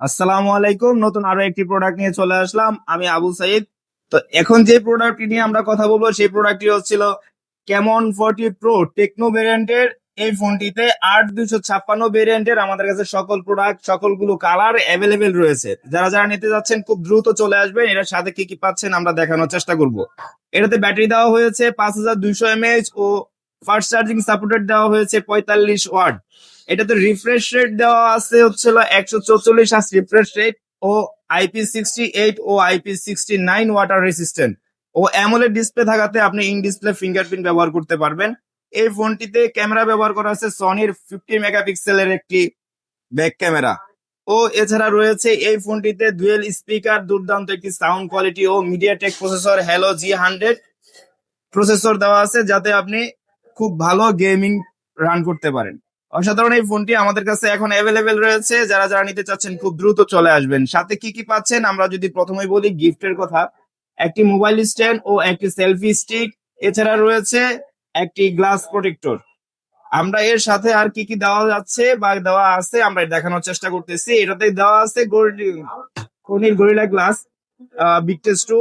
আসসালামু আলাইকুম। নতুন আরও একটি প্রোডাক্ট নিয়ে চলে আসলাম। আমি আবু সাইদ। তো এখন যে প্রোডাক্টটি নিয়ে আমরা কথা বলব, সেই প্রোডাক্টটি হচ্ছিল ক্যামন ফোরটি প্রো টেকনো ভেরিয়েন্টের এই ফোনটিতে আট দুশো ছাপ্পান্ন ভেরিয়েন্টের আমাদের কাছে সকল প্রোডাক্ট সকলগুলো কালার অ্যাভেলেবেল রয়েছে। যারা যারা নিতে যাচ্ছেন, খুব দ্রুত চলে আসবেন। এটার সাথে কি কি পাচ্ছেন আমরা দেখানোর চেষ্টা করব। এটাতে ব্যাটারি দেওয়া হয়েছে পাঁচ হাজার দুইশো এমএএচ ও ফাস্ট চার্জিং সাপোর্টেড দেওয়া হয়েছে পঁয়তাল্লিশ ওয়াট। এটাতে রিফ্রেশ রেট দেওয়া আছে হচ্ছে একশো চৌচল্লিশ আস রিফ্রেশ রেট ও আইপি সিক্সটি এইট ও IP sixty nine water resistant ও অ্যামোলেড ডিসপ্লে থাকাতে আপনি ইন ডিসপ্লে ফিঙ্গারপ্রিন্ট ব্যবহার করতে পারবেন। এই ফোনটিতে ক্যামেরা ব্যবহার করা আছে সনির ফিফটি মেগাপিক্সেলের একটি ব্যাক ক্যামেরা ও এছাড়া রয়েছে এই ফোনটিতে ডুয়েল স্পিকার দুর্দান্ত একটি সাউন্ড কোয়ালিটি ও MediaTek processor Helio G hundred processor দেওয়া আছে, যাতে আপনি খুব ভালো গেমিং রান করতে পারেন। অসাধারণ এই ফোনটি আমাদের কাছে এখন অ্যাভেলেবেল রয়েছে। যারা যারা নিতে চাচ্ছেন, খুব দ্রুত চলে আসবেন। সাথে কি কি পাচ্ছেন? আমরা যদি প্রথমেই বলি গিফটের কথা। একটি মোবাইল স্ট্যান্ড ও একটি সেলফি স্টিক এছাড়া রয়েছে একটি গ্লাস প্রোটেক্টর আমরা এর সাথে আর কি কি দেওয়া যাচ্ছে বা দেওয়া আছে, আমরা দেখানোর চেষ্টা করতেছি। এটাতে দেওয়া আছে gorilla glass Victus two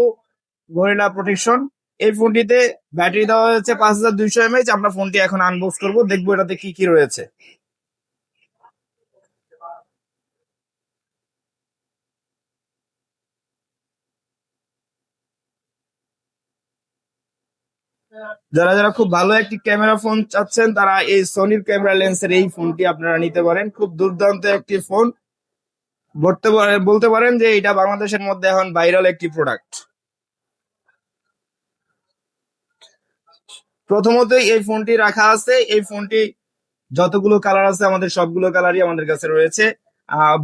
gorilla protection এই ফোনটিতে ব্যাটারি দেওয়া হয়েছে পাঁচ হাজার দুইশো এমএইচ। আমরা ফোনটি এখন আনবক্স করব, দেখব এটাতে কি কি রয়েছে। যারা যারা খুব ভালো একটি ক্যামেরা ফোন চাচ্ছেন, তারা এই সনির ক্যামেরা লেন্সের এই ফোনটি আপনারা নিতে পারেন। খুব দুর্দান্ত একটি ফোন। বলতে পারেন বলতে পারেন যে এটা বাংলাদেশের মধ্যে এখন ভাইরাল একটি প্রোডাক্ট প্রথমত এই ফোনটি রাখা আছে। এই ফোনটি যতগুলো কালার আছে, আমাদের সবগুলো কালারই আমাদের কাছে রয়েছে।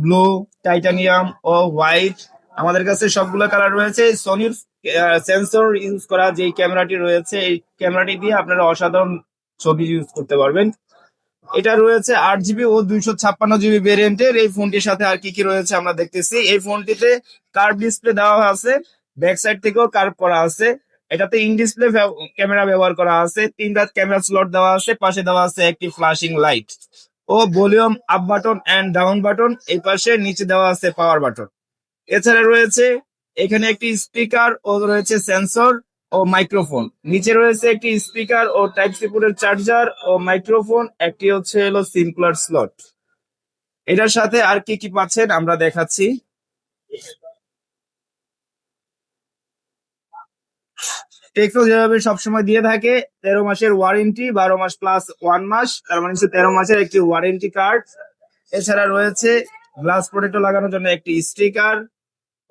ব্লু টাইটানিয়াম ও হোয়াইট আমাদের কাছে সবগুলো কালার রয়েছে। সনির সেন্সর ইউজ করা যে ক্যামেরাটি রয়েছে, এই ক্যামেরাটি দিয়ে আপনারা অসাধারণ ছবি ইউজ করতে পারবেন। এটা রয়েছে আট জিবি ও দুইশো ছাপ্পান্ন জিবি ভেরিয়েন্টের এই ফোনটির সাথে আর কি কি রয়েছে আমরা দেখতেছি। এই ফোনটিতে কার্ভ ডিসপ্লে দেওয়া আছে ব্যাক সাইড থেকেও কার্ভ করা আছে। এটাতে ইন ডিসপ্লে ক্যামেরা ব্যবহার করা আছে। তিনটা ক্যামেরা স্লট দেওয়া আছে। পাশে দেওয়া আছে একটি flashing light O volume up button and down button এই পাশে নিচে দেওয়া আছে পাওয়ার বাটন এছাড়া রয়েছে এখানে একটি স্পিকার ও রয়েছে সেন্সর ও মাইক্রোফোন নিচে রয়েছে একটি স্পিকার ও টাইপ সি পোর্টের চার্জার ও মাইক্রোফোন একটি হচ্ছে হলো সিম্পলার স্লট এটার সাথে আর কি কি পাচ্ছেন আমরা দেখাচ্ছি। টেকনো যেভাবে সবসময় দিয়ে থাকে, তেরো মাসের ওয়ারেন্টি বারো মাস প্লাস ওয়ান মাস, তার মানে হচ্ছে তেরো মাসের একটি ওয়ারেন্টি কার্ড এছাড়া রয়েছে গ্লাস প্রোটেক্টর লাগানোর জন্য একটি স্টিকার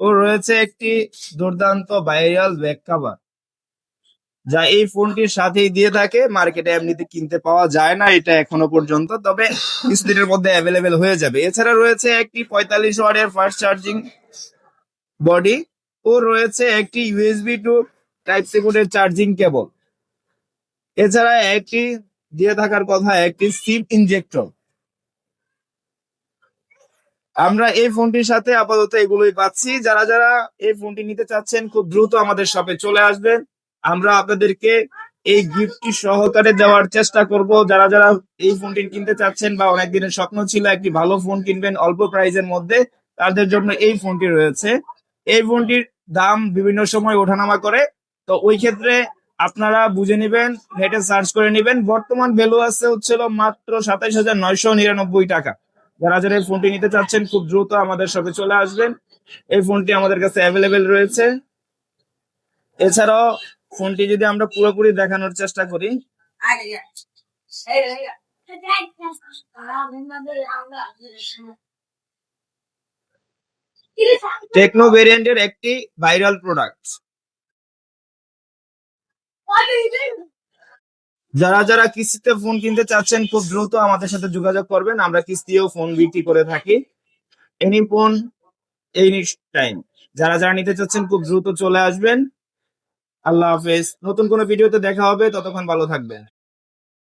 ও রয়েছে একটি দুর্দান্ত ভাইরাল ব্যাক কাভার যা এই ফোনটির সাথেই দিয়ে থাকে। মার্কেটে এমনিতে কিনতে পাওয়া যায় না, এটা এখনও পর্যন্ত, তবে কিছুদিনের মধ্যে অ্যাভেলেবেল হয়ে যাবে। এছাড়া রয়েছে একটি পঁয়তাল্লিশ ওয়াটের ফাস্ট চার্জিং বডি ও রয়েছে একটি ইউএসবি টু টাইপ সি পোর্টের চার্জিং কেবল এছাড়া একটি দিয়ে থাকার কথা, একটি সিম ইনজেক্টর আমরা এই ফোনটির সাথে আপাতত এগুলোই পাচ্ছি। যারা যারা এই ফোনটি নিতে চাচ্ছেন, খুব দ্রুত আমাদের শপে চলে আসবেন। আমরা আপনাদেরকে এই গিফটটি সহকারে দেওয়ার চেষ্টা করব। যারা যারা এই ফোনটি কিনতে চাচ্ছেন বা অনেক দিনের স্বপ্ন ছিল একটি ভালো ফোন কিনবেন অল্প প্রাইজের মধ্যে, তাদের জন্য এই ফোনটি রয়েছে। এই ফোনটির দাম বিভিন্ন সময় ওঠানামা করে। তো ওই ক্ষেত্রে আপনারা বুঝে নেবেন নেটে সার্চ করে নেবেন। বর্তমান ভ্যালু আছে হচ্ছিল মাত্র সাতাইশ হাজার নয়শো নিরানব্বই টাকা। যারা যারা এই ফোনটি নিতে চাচ্ছেন খুব দ্রুত আমাদের সাথে চলে আসবেন। এই ফোনটি আমাদের কাছে অ্যাভেলেবেল রয়েছে। এছাড়াও ফোনটি যদি আমরা পুরোপুরি দেখানোর চেষ্টা করি। টেকনো ভেরিয়েন্টের একটি ভাইরাল প্রোডাক্ট যারা যারা কিস্তিতে ফোন কিনতে চাচ্ছেন, খুব দ্রুত আমাদের সাথে যোগাযোগ করবেন। আমরা কিস্তিও ফোন বিক্রি করে থাকি। এনি ফোন এনি টাইম যারা যারা নিতে চাচ্ছেন, খুব দ্রুত চলে আসবেন। আল্লাহ হাফেজ। নতুন কোনো ভিডিওতে দেখা হবে। ততক্ষণ ভালো থাকবেন।